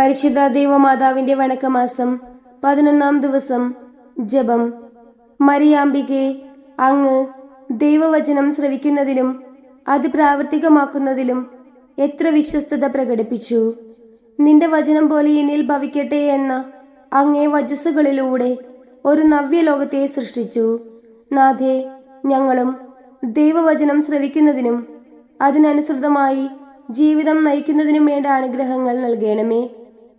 പരിശുദ്ധ ദൈവമാതാവിന്റെ വണക്കമാസം പതിനൊന്നാം ദിവസം ജപം. മരിയാമ്പികെ അങ്ങ് ദൈവവചനം ശ്രവിക്കുന്നതിലും അത് പ്രാവർത്തികമാക്കുന്നതിലും എത്ര വിശ്വസ്തത പ്രകടിപ്പിച്ചു. നിന്റെ വചനം പോലെ എന്നിൽ ഭവിക്കട്ടെ എന്ന അങ്ങേ വചസ്സുകളിലൂടെ ഒരു നവ്യലോകത്തെ സൃഷ്ടിച്ചു. നാഥേ ഞങ്ങളും ദൈവവചനം ശ്രവിക്കുന്നതിനും അതിനനുസൃതമായി ജീവിതം നയിക്കുന്നതിനും വേണ്ട അനുഗ്രഹങ്ങൾ നൽകണമേ.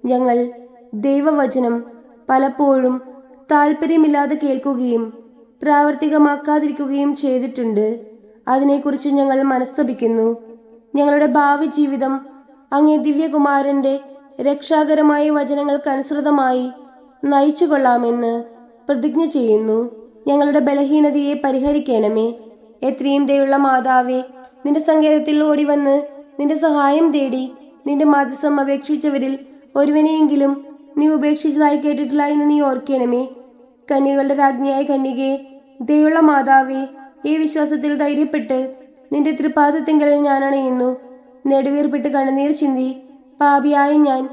ഞങ്ങൾ ദൈവവചനം പലപ്പോഴും താല്പര്യമില്ലാതെ കേൾക്കുകയും പ്രാവർത്തികമാക്കാതിരിക്കുകയും ചെയ്തിട്ടുണ്ട്. അതിനെക്കുറിച്ച് ഞങ്ങൾ മനസ്തപിക്കുന്നു ഞങ്ങളുടെ ഭാവി ജീവിതം അങ്ങേ ദിവ്യകുമാരന്റെ രക്ഷാകരമായ വചനങ്ങൾക്കനുസൃതമായി നയിച്ചു കൊള്ളാമെന്ന് പ്രതിജ്ഞ ചെയ്യുന്നു. ഞങ്ങളുടെ ബലഹീനതയെ പരിഹരിക്കണമേ. എത്രയും ദയുള്ള മാതാവേ നിന്റെ സങ്കേതത്തിൽ ഓടിവന്ന് നിന്റെ സഹായം തേടി നിന്റെ മാധ്യസം അപേക്ഷിച്ചവരിൽ ഒരുവനെയെങ്കിലും നീ ഉപേക്ഷിച്ചതായി കേട്ടിട്ടില്ല എന്ന് നീ ഓർക്കണമേ. കന്യകളുടെ രാജ്ഞിയായ കന്യകയെ ദയുള്ള മാതാവേ ഈ വിശ്വാസത്തിൽ ധൈര്യപ്പെട്ട് നിന്റെ തൃപാദത്തിങ്കൽ ഞാൻ അണയുന്നു. നെടുവീർപ്പിട്ട് കണ്ണുനീർ ചിന്തി പാപിയായ ഞാൻ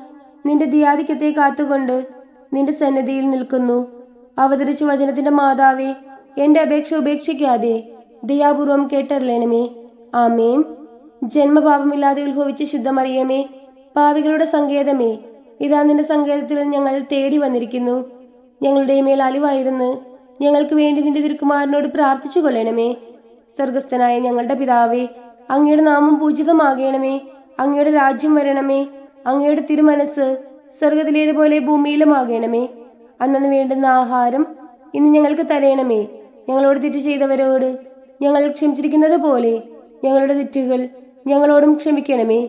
നിന്റെ ദിയാധിക്യത്തെ കാത്തുകൊണ്ട് നിന്റെ സന്നദ്ധിയിൽ നിൽക്കുന്നു. അവതരിച്ച വചനത്തിന്റെ മാതാവേ എന്റെ അപേക്ഷ ഉപേക്ഷിക്കാതെ ദയാപൂർവം കേട്ടറിയണമേ ആമേൻ. ജന്മപാപമില്ലാതെ ഉത്ഭവിച്ച ശുദ്ധമറിയമേ. പാവികളുടെ സങ്കേതമേ ഇതാ നിന്റെ സങ്കേതത്തിൽ ഞങ്ങൾ തേടി വന്നിരിക്കുന്നു. ഞങ്ങളുടെ മേൽ അലിവായിരുന്നു ഞങ്ങൾക്ക് വേണ്ടി നിന്റെ തിരുക്കുമാരനോട് പ്രാർത്ഥിച്ചു കൊള്ളണമേ. സ്വർഗസ്ഥനായ ഞങ്ങളുടെ പിതാവേ അങ്ങയുടെ നാമം പൂജിതമാകണമേ. അങ്ങയുടെ രാജ്യം വരണമേ. അങ്ങയുടെ തിരുമനസ് സ്വർഗത്തിലേതുപോലെ ഭൂമിയിലുമാകണമേ. അന്നു വേണ്ടുന്ന ആഹാരം ഇന്ന് ഞങ്ങൾക്ക് തരയണമേ ഞങ്ങളോട് തെറ്റ് ചെയ്തവരോട് ഞങ്ങൾ ക്ഷമിച്ചിരിക്കുന്നത് പോലെ ഞങ്ങളുടെ തെറ്റുകൾ ഞങ്ങളോടും ക്ഷമിക്കണമേ.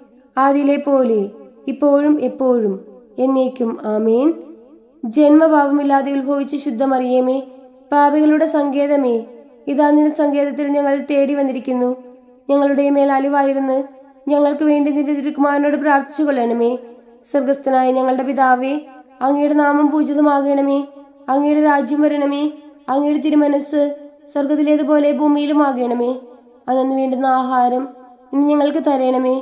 ആദിയിലെ പോലെ ഇപ്പോഴും എപ്പോഴും എന്നേക്കും ആമേൻ. ജന്മഭാവമില്ലാതെ ഉത്ഭവിച്ച ശുദ്ധമറിയമേ പാപികളുടെ സങ്കേതമേ ഇതാ നിന്റെ സങ്കേതത്തിൽ ഞങ്ങൾ തേടി വന്നിരിക്കുന്നു. ഞങ്ങളുടെ മേൽ അലിവായിരുന്ന് ഞങ്ങൾക്ക് വേണ്ടി നിന്റെ തിരുക്കുമാരനോട് പ്രാർത്ഥിച്ചു കൊള്ളണമേ. സ്വർഗസ്ഥനായ ഞങ്ങളുടെ പിതാവേ അങ്ങയുടെ നാമം പൂജിതമാകണമേ. അങ്ങയുടെ രാജ്യം വരണമേ. അങ്ങയുടെ തിരുമനസ് സ്വർഗത്തിലേതുപോലെ ഭൂമിയിലും ആകണമേ അതെന്ന് വേണ്ടുന്ന ആഹാരം ഇനി ഞങ്ങൾക്ക് തരണമേ.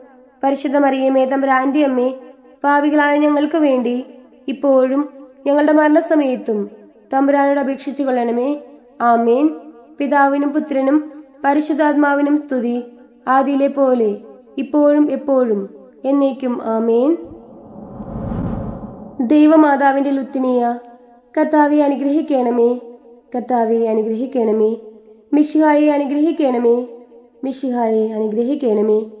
പരിശുദ്ധ മറിയമേ തമ്പുരാന്റെ അമ്മേ പാപികളായ ഞങ്ങൾക്ക് വേണ്ടി ഇപ്പോഴും ഞങ്ങളുടെ മരണസമയത്തും തമ്പുരാനോട് അപേക്ഷിച്ചു കൊള്ളണമേ. ആമേൻ. പിതാവിനും പുത്രനും പരിശുദ്ധാത്മാവിനും സ്തുതി. ആദിയിലെ പോലെ ഇപ്പോഴും എപ്പോഴും എന്നേക്കും ആമേൻ. ദൈവമാതാവിന്റെ ലുത്തിനിയ കർത്താവെ അനുഗ്രഹിക്കണമേ. കർത്താവെ അനുഗ്രഹിക്കണമേ. മിഷിഹായെ അനുഗ്രഹിക്കണമേ. മിഷിഹായെ അനുഗ്രഹിക്കണമേ.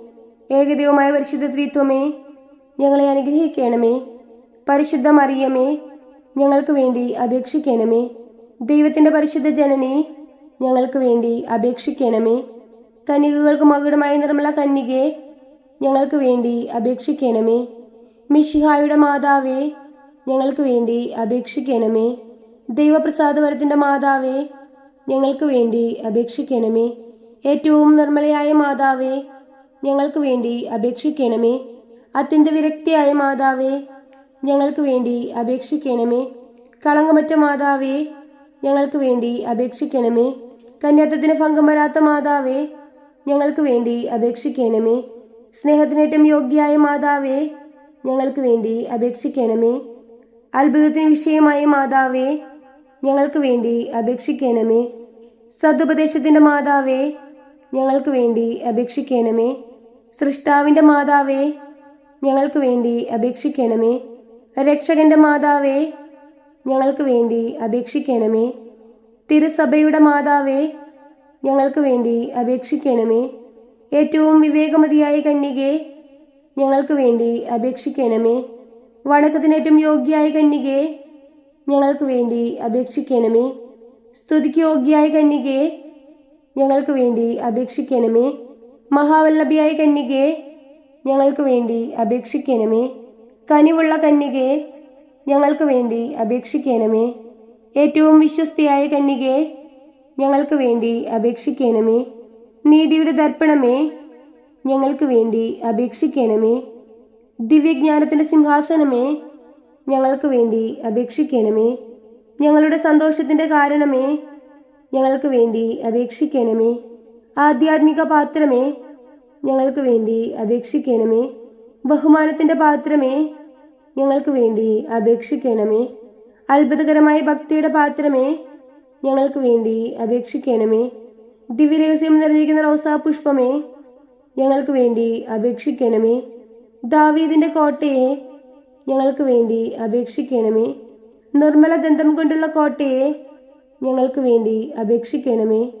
ഏകദൈവമായ പരിശുദ്ധ ത്രിത്വമേ ഞങ്ങളെ അനുഗ്രഹിക്കണമേ. പരിശുദ്ധ മറിയമേ ഞങ്ങൾക്ക് വേണ്ടി അപേക്ഷിക്കണമേ. ദൈവത്തിന്റെ പരിശുദ്ധ ജനനി ഞങ്ങൾക്ക് വേണ്ടി അപേക്ഷിക്കണമേ. കന്യകകൾക്ക് മകുടമായ നിർമ്മല കന്യകെ ഞങ്ങൾക്ക് വേണ്ടി അപേക്ഷിക്കണമേ. മിഷിഹായുടെ മാതാവേ ഞങ്ങൾക്ക് വേണ്ടി അപേക്ഷിക്കണമേ. ദൈവപ്രസാദവരത്തിന്റെ മാതാവേ ഞങ്ങൾക്ക് വേണ്ടി അപേക്ഷിക്കണമേ. ഏറ്റവും നിർമ്മലയായ മാതാവേ ഞങ്ങൾക്ക് വേണ്ടി അപേക്ഷിക്കണമേ. അത്യന്തവിരക്തിയായ മാതാവേ ഞങ്ങൾക്ക് വേണ്ടി അപേക്ഷിക്കണമേ. കളങ്കമറ്റ മാതാവേ ഞങ്ങൾക്ക് വേണ്ടി അപേക്ഷിക്കണമേ. കന്യാത്തത്തിന് ഭംഗം വരാത്ത മാതാവേ ഞങ്ങൾക്ക് വേണ്ടി അപേക്ഷിക്കണമേ. സ്നേഹത്തിനേറ്റം യോഗ്യായ മാതാവേ ഞങ്ങൾക്ക് വേണ്ടി അപേക്ഷിക്കണമേ. അത്ഭുതത്തിന് വിഷയമായ മാതാവേ ഞങ്ങൾക്ക് വേണ്ടി അപേക്ഷിക്കണമേ. സതുപദേശത്തിന്റെ മാതാവേ ഞങ്ങൾക്ക് വേണ്ടി അപേക്ഷിക്കണമേ. സൃഷ്ടാവിന്റെ മാതാവേ ഞങ്ങൾക്ക് വേണ്ടി അപേക്ഷിക്കണമേ. രക്ഷകന്റെ മാതാവേ ഞങ്ങൾക്ക് വേണ്ടി അപേക്ഷിക്കണമേ. തിരുസഭയുടെ മാതാവേ ഞങ്ങൾക്ക് വേണ്ടി അപേക്ഷിക്കണമേ. ഏറ്റവും വിവേകമതിയായ കന്യകെ ഞങ്ങൾക്ക് വേണ്ടി അപേക്ഷിക്കണമേ. വണക്കത്തിനേറ്റം യോഗ്യായ കന്യകെ ഞങ്ങൾക്ക് വേണ്ടി അപേക്ഷിക്കണമേ. സ്തുതിക്ക് യോഗ്യായ കന്യകെ ഞങ്ങൾക്ക് വേണ്ടി അപേക്ഷിക്കണമേ. മഹാവല്ലഭിയായ കന്യകയെ ഞങ്ങൾക്ക് വേണ്ടി അപേക്ഷിക്കണമേ. കനിവുള്ള കന്യകയെ ഞങ്ങൾക്ക് വേണ്ടി അപേക്ഷിക്കണമേ. ഏറ്റവും വിശ്വസ്തയായ കന്യകയെ ഞങ്ങൾക്ക് വേണ്ടി അപേക്ഷിക്കണമേ. നീതിയുടെ ദർപ്പണമേ ഞങ്ങൾക്ക് വേണ്ടി അപേക്ഷിക്കണമേ. ദിവ്യജ്ഞാനത്തിന്റെ സിംഹാസനമേ ഞങ്ങൾക്ക് വേണ്ടി അപേക്ഷിക്കണമേ. ഞങ്ങളുടെ സന്തോഷത്തിന്റെ കാരണമേ ഞങ്ങൾക്ക് വേണ്ടി അപേക്ഷിക്കണമേ. ആധ്യാത്മിക പാത്രമേ ഞങ്ങൾക്ക് വേണ്ടി അപേക്ഷിക്കണമേ. ബഹുമാനത്തിന്റെ പാത്രമേ ഞങ്ങൾക്ക് വേണ്ടി അപേക്ഷിക്കണമേ. അത്ഭുതകരമായ ഭക്തിയുടെ പാത്രമേ ഞങ്ങൾക്ക് വേണ്ടി അപേക്ഷിക്കണമേ. ദിവ്യരഹസ്യം നിറഞ്ഞിരിക്കുന്ന റോസാ പുഷ്പമേ ഞങ്ങൾക്ക് വേണ്ടി അപേക്ഷിക്കണമേ. ദാവീദിന്റെ കോട്ടയെ ഞങ്ങൾക്ക് വേണ്ടി അപേക്ഷിക്കണമേ. നിർമ്മല ദന്തം കൊണ്ടുള്ള കോട്ടയെ ഞങ്ങൾക്ക് വേണ്ടി അപേക്ഷിക്കണമേ.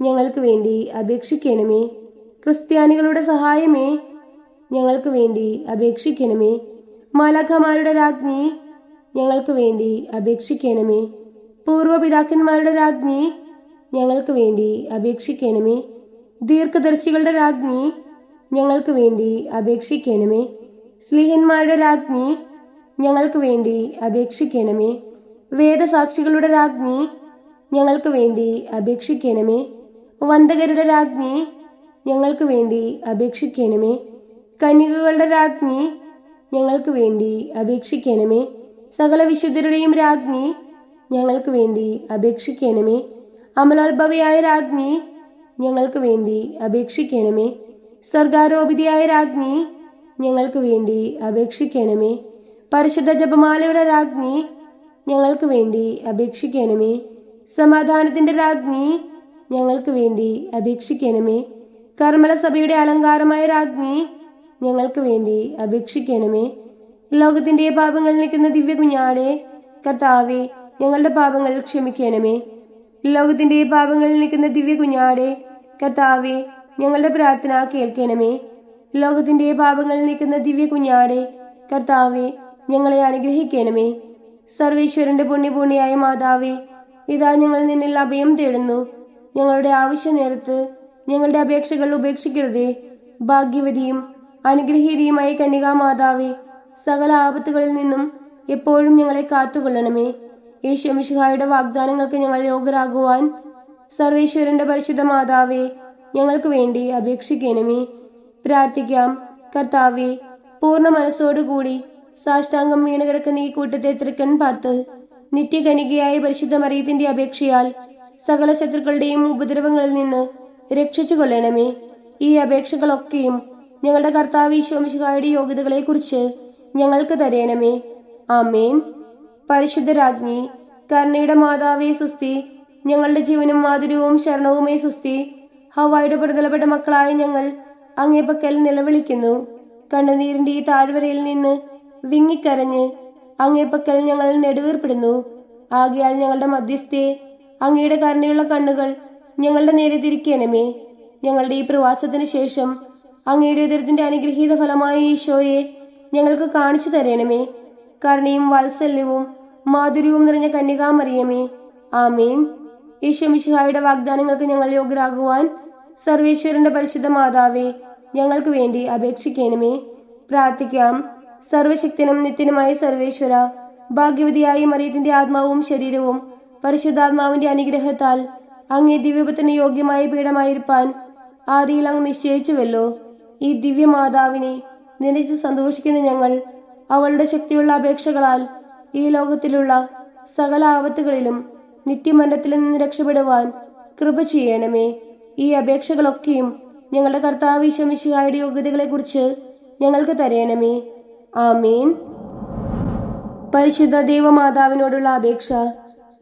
ഞങ്ങൾക്ക് വേണ്ടി അപേക്ഷിക്കണമേ. ക്രിസ്ത്യാനികളുടെ സഹായമേ. ഞങ്ങൾക്ക് വേണ്ടി അപേക്ഷിക്കണമേ. മാലാഖമാരുടെ രാജ്ഞി ഞങ്ങൾക്ക് വേണ്ടി അപേക്ഷിക്കണമേ. പൂർവപിതാക്കന്മാരുടെ രാജ്ഞി ഞങ്ങൾക്ക് വേണ്ടി അപേക്ഷിക്കണമേ. ദീർഘദർശികളുടെ രാജ്ഞി ഞങ്ങൾക്ക് വേണ്ടി അപേക്ഷിക്കണമേ. സ്ലീഹന്മാരുടെ രാജ്ഞി ഞങ്ങൾക്ക് വേണ്ടി അപേക്ഷിക്കണമേ. വേദസാക്ഷികളുടെ രാജ്ഞി ഞങ്ങൾക്ക് വേണ്ടി അപേക്ഷിക്കണമേ. വന്ദകരുടെ രാജ്ഞി ഞങ്ങൾക്ക് വേണ്ടി അപേക്ഷിക്കണമേ. കന്യകകളുടെ രാജ്ഞി ഞങ്ങൾക്ക് വേണ്ടി അപേക്ഷിക്കണമേ. സകല വിശുദ്ധരുടെയും രാജ്ഞി ഞങ്ങൾക്ക് വേണ്ടി അപേക്ഷിക്കണമേ. അമലോത്ഭവയായ രാജ്ഞി ഞങ്ങൾക്ക് വേണ്ടി അപേക്ഷിക്കണമേ. സ്വർഗാരോപിതയായ രാജ്ഞി ഞങ്ങൾക്ക് വേണ്ടി അപേക്ഷിക്കണമേ. പരിശുദ്ധ ജപമാലയുടെ രാജ്ഞി ഞങ്ങൾക്ക് വേണ്ടി അപേക്ഷിക്കണമേ. സമാധാനത്തിന്റെ രാജ്ഞി ഞങ്ങൾക്ക് വേണ്ടി അപേക്ഷിക്കണമേ. കർമ്മല സഭയുടെ അലങ്കാരമായ രാജ്ഞി ഞങ്ങൾക്ക് വേണ്ടി അപേക്ഷിക്കണമേ. ലോകത്തിന്റെ പാപങ്ങൾ നിൽക്കുന്ന ദിവ്യ കുഞ്ഞാടെ കർത്താവെ ഞങ്ങളുടെ പാപങ്ങൾ ക്ഷമിക്കണമേ. ലോകത്തിന്റെ പാപങ്ങൾ നിൽക്കുന്ന ദിവ്യ കുഞ്ഞാടെ കർത്താവെ ഞങ്ങളുടെ പ്രാർത്ഥന കേൾക്കണമേ. ലോകത്തിന്റെ പാപങ്ങൾ നിൽക്കുന്ന ദിവ്യ കുഞ്ഞാടെ കർത്താവെ ഞങ്ങളെ അനുഗ്രഹിക്കണമേ. സർവേശ്വരന്റെ പുണ്യപൂർണിയായ മാതാവേ ഇതാ ഞങ്ങൾ നിന്നിൽ അഭയം തേടുന്നു. ഞങ്ങളുടെ ആവശ്യ നേരത്ത് ഞങ്ങളുടെ അപേക്ഷകൾ ഉപേക്ഷിക്കരുതേ. ഭാഗ്യവതിയും അനുഗ്രഹീതയുമായ കന്യകാ മാതാവേ സകല ആപത്തുകളിൽ നിന്നും എപ്പോഴും ഞങ്ങളെ കാത്തുകൊള്ളണമേ. യേശുമിഷിഹായുടെ വാഗ്ദാനങ്ങൾക്ക് ഞങ്ങൾ യോഗ്യരാകുവാൻ സർവേശ്വരന്റെ പരിശുദ്ധ മാതാവേ ഞങ്ങൾക്ക് വേണ്ടി അപേക്ഷിക്കണമേ. പ്രാർത്ഥിക്കാം. കർത്താവെ പൂർണ മനസ്സോടുകൂടി സാഷ്ടാംഗം വീണ് കിടക്കുന്ന ഈ കൂട്ടത്തെ തൃക്കൺ പാർത്ത് നിത്യകനികയായ പരിശുദ്ധ മറിയത്തിന്റെ അപേക്ഷയാൽ സകല ശത്രുക്കളുടെയും ഉപദ്രവങ്ങളിൽ നിന്ന് രക്ഷിച്ചു കൊള്ളണമേ ഈ അപേക്ഷകളൊക്കെയും ഞങ്ങളുടെ കർത്താവ് ഈശോമിശിഹായുടെ യോഗ്യതകളെ കുറിച്ച് ഞങ്ങൾക്ക് തരയണമേ ആമേൻ. പരിശുദ്ധരാജ്ഞി കരുണയുടെ മാതാവേ സുസ്തി ഞങ്ങളുടെ ജീവനും മാധുര്യവും ശരണവുമേ സുസ്തി ഹവായുടെ പ്രതലപ്പെട്ട മക്കളായ ഞങ്ങൾ അങ്ങേപ്പക്കൽ നിലവിളിക്കുന്നു. കണ്ണുനീരിന്റെ ഈ താഴ്വരയിൽ നിന്ന് വിങ്ങിക്കരഞ്ഞ് അങ്ങേപ്പക്കൽ ഞങ്ങൾ നെടുവീർപ്പെടുന്നു. ആകയാൽ ഞങ്ങളുടെ മധ്യസ്ഥയെ അങ്ങയുടെ കരുണയുള്ള കണ്ണുകൾ ഞങ്ങളുടെ നേരെ തിരിക്കണമേ ഞങ്ങളുടെ ഈ പ്രവാസത്തിന് ശേഷം അങ്ങയുടെ ഉദരത്തിന്റെ അനുഗ്രഹീത ഫലമായ ഈശോയെ ഞങ്ങൾക്ക് കാണിച്ചു തരണമേ. കരുണയും വാത്സല്യവും മാധുര്യവും നിറഞ്ഞ കന്യകാമറിയമേ. ആമേൻ. ഈശോമിശിഹായുടെ വാഗ്ദാനങ്ങൾക്ക് ഞങ്ങൾ യോഗ്യരാകുവാൻ സർവേശ്വരന്റെ പരിശുദ്ധ മാതാവേ ഞങ്ങൾക്ക് വേണ്ടി അപേക്ഷിക്കണമേ. പ്രാർത്ഥിക്കാം. സർവശക്തനും നിത്യനുമായ സർവേശ്വര ഭാഗ്യവതിയായ മറിയത്തിന്റെ ആത്മാവും ശരീരവും പരിശുദ്ധാത്മാവിന്റെ അനുഗ്രഹത്താൽ അങ്ങേ ദിവ്യപത്തിന് യോഗ്യമായ പീഠമായിരിക്കാൻ ആദിയിൽ അങ്ങ് നിശ്ചയിച്ചുവല്ലോ. ഈ ദിവ്യമാതാവിനെ നിലച്ച് സന്തോഷിക്കുന്ന ഞങ്ങൾ അവളുടെ ശക്തിയുള്ള അപേക്ഷകളാൽ ഈ ലോകത്തിലുള്ള സകല ആപത്തുകളിലും നിത്യമരണത്തിൽ നിന്ന് രക്ഷപ്പെടുവാൻ കൃപ ചെയ്യണമേ. ഈ അപേക്ഷകളൊക്കെയും ഞങ്ങളുടെ കർത്താവ് യോഗ്യതകളെ കുറിച്ച് ഞങ്ങൾക്ക് തരയണമേ ആമീൻ. പരിശുദ്ധ ദേവമാതാവിനോടുള്ള അപേക്ഷ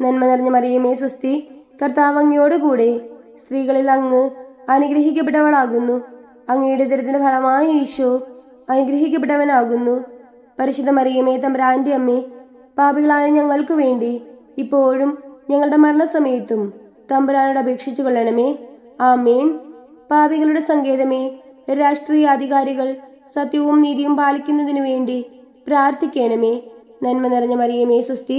നന്മ നിറഞ്ഞ മറിയമേ സുസ്തി കർത്താവ് അങ്ങയോടുകൂടെ സ്ത്രീകളിൽ അങ്ങ് അനുഗ്രഹിക്കപ്പെട്ടവളാകുന്നു. അങ്ങയുടെ ദരിദ്രത്തിന്റെ ഫലമായ ഈശോ അനുഗ്രഹിക്കപ്പെട്ടവനാകുന്നു. പരിശുദ്ധ മറിയമേ തമ്പ്രാന്റെ അമ്മേ പാപികളായ ഞങ്ങൾക്ക് വേണ്ടി ഇപ്പോഴും ഞങ്ങളുടെ മരണസമയത്തും തമ്പുരാനോട് അപേക്ഷിച്ചു കൊള്ളണമേ. ആമേൻ. പാപികളുടെ സങ്കേതമേ രാഷ്ട്രീയ അധികാരികൾ സത്യവും നീതിയും പാലിക്കുന്നതിനു വേണ്ടി പ്രാർത്ഥിക്കണമേ. നന്മ നിറഞ്ഞ മറിയമേ സുസ്തി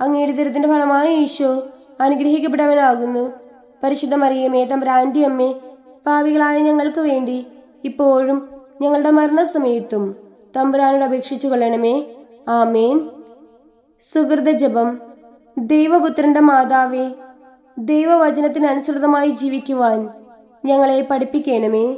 അങ്ങയുടെ ദുരിതത്തിന്റെ ഫലമായ ഈശോ അനുഗ്രഹിക്കപ്പെട്ടവനാകുന്നു. പരിശുദ്ധ മറിയമേ തമ്പ്രാന്റെ അമ്മേ പാവികളായ ഞങ്ങൾക്ക് വേണ്ടി ഇപ്പോഴും ഞങ്ങളുടെ മരണസമയത്തും തമ്പുരാനോട് അപേക്ഷിച്ചു കൊള്ളണമേ. ആമേൻ. സുഹൃത ജപം. ദൈവപുത്രന്റെ മാതാവേ ദൈവവചനത്തിനനുസൃതമായി ജീവിക്കുവാൻ ഞങ്ങളെ പഠിപ്പിക്കണമേ.